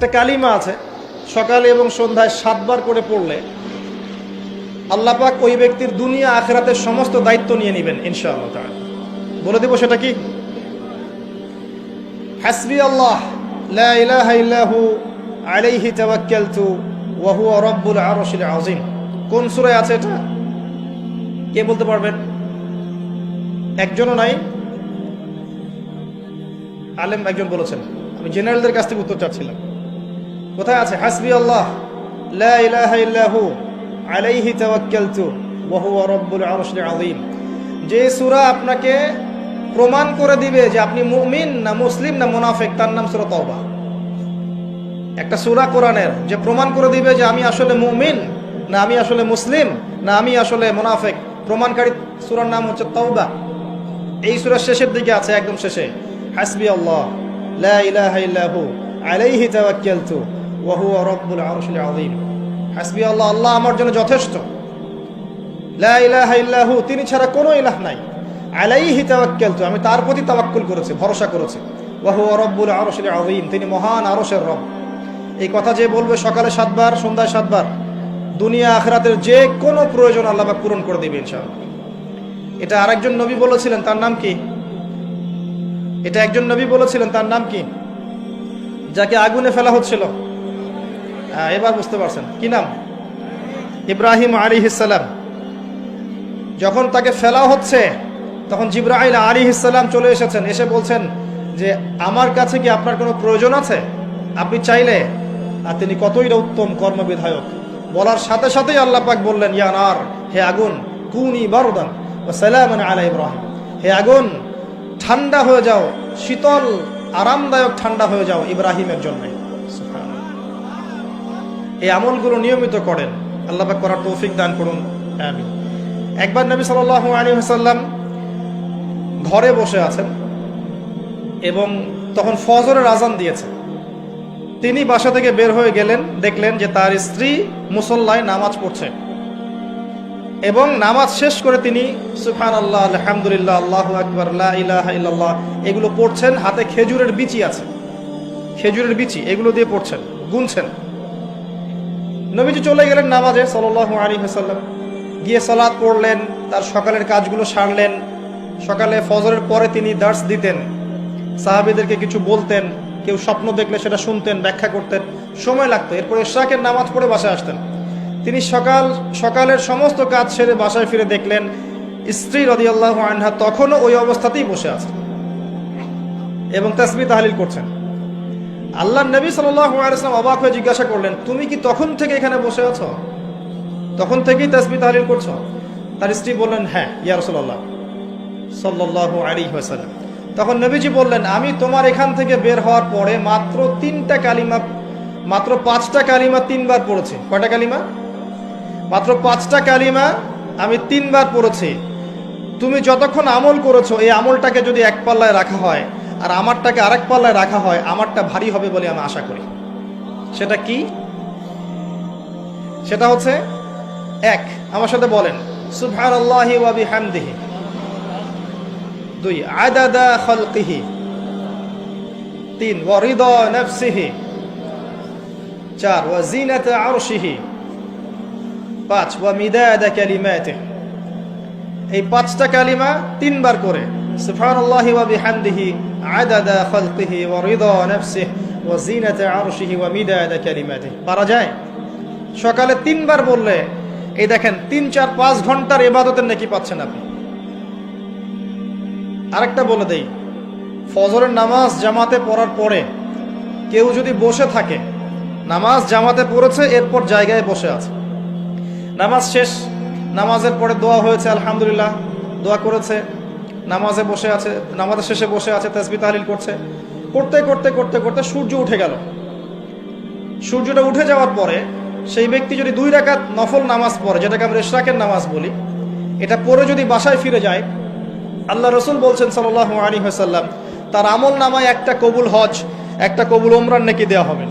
একটা কালিমা আছে, সকালে এবং সন্ধ্যায় সাতবার করে পড়লে আল্লাহ পাক ওই ব্যক্তির দুনিয়া আখেরাতের সমস্ত দায়িত্ব নিয়ে নেবেন, ইনশাআল্লাহ তাআলা। বলে দেব সেটা কি? হাসবি আল্লাহ ইল্লাহু আলাইহি তাওয়াক্কালতু ওয়া হুয়া রাব্বুল আরশিল আযীম। কোন সূরায় আছে এটা? কে বলতে পারবেন? একজনও নাই। আলেম একজন বলেছেন। আমি জেনারেলদের কাছ থেকে উত্তর চাচ্ছিলাম। কোথায় আছে? হাসবি আল্লাহ লা ইলাহা ইল্লাহু আলাইহি তাওয়াক্কালতু। ওয়া হুয়া রাব্বুল আরশিল আযীম। যে সূরা আপনাকে প্রমাণ করে দিবে যে আপনি মুমিন না মুসলিম না মুনাফিক, তার নাম সূরা তওবা। একটা সূরা কোরআনের যে প্রমাণ করে দিবে যে আমি আসলে মুমিন না আমি আসলে মুসলিম না আমি আসলে মুনাফিক। প্রমাণকারী সূরার নাম হচ্ছে তওবা। এই সূরার শেষের দিকে আছে, একদম শেষে। হাসবি আল্লাহ লা ইলাহা ইল্লাহু আলাইহি তাওয়াক্কালতু। ওয়া হুয়া রাব্বুল আরশিল আযীম। হাসবি আল্লাহ আল্লাহ আমার জন্য যথেষ্ট। লা ইলাহা ইল্লাহু, তিনি ছাড়া কোনো ইলাহ নাই। আলাইহি তাওয়াক্কালতু, আমি তার প্রতি তাওয়াক্কুল করেছি, ভরসা করেছি। ওয়া হুয়া রাব্বুল আরশিল আযীম, তিনি মহান আরশের রব। এই কথা যে বলবে সকালে সাতবার, সন্ধ্যায় সাতবার, দুনিয়া আখরাতের যে কোনো প্রয়োজন আল্লাহ পূরণ করে দিবে ইনশাআল্লাহ। এটা আরেকজন নবী বলেছিলেন, তার নাম কি? এটা একজন নবী বলেছিলেন, তার নাম কি? যাকে আগুনে ফেলা হচ্ছিল। এবার বুঝতে পারছেন। কি নাম? ইব্রাহিম আলী ইসালাম যখন তাকে ফেলা হচ্ছে, তখন জিব্রাহিল আলী ইসালাম চলে এসেছেন। এসে বলছেন যে, আমার কাছে কি আপনার কোনো প্রয়োজন আছে? আপনি চাইলে আর তিনি কতই না উত্তম কর্মবিধায়ক। বলার সাথে সাথেই আল্লাহ পাক বললেন ইয়ানার হে আগুন, কুনি বারুদান ও সালাম আলা ইব্রাহিম। হে আগুন, ঠান্ডা হয়ে যাও, শীতল, আরামদায়ক ঠান্ডা হয়ে যাও ইব্রাহিমের জন্য। এই আমলগুলো নিয়মিত করেন। আল্লাহ করার তৌফিক দান করুন। আমি একবার নবী সাল আলী হাসাল্লাম ঘরে বসে আছেন এবং তখন ফজরের আজান দিয়েছে। তিনি বাসা থেকে বের হয়ে গেলেন, দেখলেন যে তার স্ত্রী মুসল্লায় নামাজ পড়ছে। এবং নামাজ শেষ করে তিনি সুফান আল্লাহ আলহামদুলিল্লাহ, আল্লাহ আকবর ইল্লাল্লাহ, এগুলো পড়ছেন। হাতে খেজুরের বিচি আছে। খেজুরের বিচি, এগুলো দিয়ে পড়ছেন, গুনছেন। নবীজি চলে গেলেন নামাজে সাল্লাহ আলী হাসাল্লাম গিয়ে সালাদ পড়লেন, তার সকালের কাজগুলো সারলেন। সকালে ফজরের পরে তিনি দার্স দিতেন। সাহাবিদেরকে কিছু বলতেন, কেউ স্বপ্ন দেখলে সেটা শুনতেন, ব্যাখ্যা করতেন, সময় লাগতো। এরপর ইশরাকের নামাজ পড়ে বাসায় আসতেন। তিনি সকাল, সকালের সমস্ত কাজ সেরে বাসায় ফিরে দেখলেন, স্ত্রী রদিয়াল্লাহ আনহা তখনও ওই অবস্থাতেই বসে আছেন এবং তাসবি তাহলিল করছেন। আল্লাহ নবী সাল্লাম অবাক হয়ে জিজ্ঞাসা করলেন, তুমি কি তখন থেকে এখানে বসে আছো? তখন থেকেই তাসবি তাহলিল করছ? তার স্ত্রী বললেন হ্যাঁ ইয়া রসল্লাহ সাল্লাহ আলী হাসাল্লাম তখন নবীজি বললেন, আমি তোমার এখান থেকে বের হওয়ার পরে মাত্র তিনটা কালিমা, মাত্র পাঁচটা কালিমা তিনবার পড়েছি। কয়টা কালিমা? মাত্র পাঁচটা কালিমা আমি তিনবার পড়েছি। তুমি যতক্ষণ আমল করেছ, এই আমলটাকে যদি এক পাল্লায় রাখা হয় আর আমারটাকে আরেক পাল্লায় রাখা হয়, আমারটা ভারী হবে বলে আমি আশা করি। সেটা কি? সেটা হচ্ছে এক, আমার সাথে বলেন সুবহান আল্লাহি ওয়া বিহামদিহি। দুই, আদাদা খালকিহি। তিন, ওয়া রিদা নাফসিহি। চার, ওয়া জিনাতা আরশিহি। পাঁচ, ওয়া মিদাদা কালিমাতিহি। এই পাঁচটা কালিমা তিনবার করে, সুবহানাল্লাহি ওয়া বিহামদিহি আদাদা রিদা নাফসিহি ওয়া জিনাতা আরশিহি ওয়া মিদাদা কালিমাতিহি পারা যায়? সকালে তিনবার বললে, এই দেখেন, তিন, চার, পাঁচ ঘণ্টার ইবাদতের নাকি পাচ্ছেন আপনি। আরেকটা বলে দেই, ফজরের নামাজ জামাতে পড়ার পরে কেউ যদি বসে থাকে, নামাজ জামাতে পড়েছে, এরপর জায়গায় বসে আছে। নামাজ শেষ, নামাজের পরে দোয়া হয়েছে, আলহামদুলিল্লাহ, দোয়া করেছে নামাজে বসে আছে, নামাজের শেষে বসে আছে তসবি তাহলিল করছে। করতে করতে করতে করতে সূর্য উঠে গেল। সূর্যটা উঠে যাওয়ার পরে সেই ব্যক্তি যদি দুই রাকাত নফল নামাজ পড়ে, যেটাকে আমরা ইশরাকের নামাজ বলি, এটা পরে যদি বাসায় ফিরে যায়, আল্লাহ রসুল বলছেন সাল্লাহ আলী হাসাল্লাম তার আমল নামায় একটা কবুল হজ, একটা কবুল ওমরান নাকি দেওয়া হবে।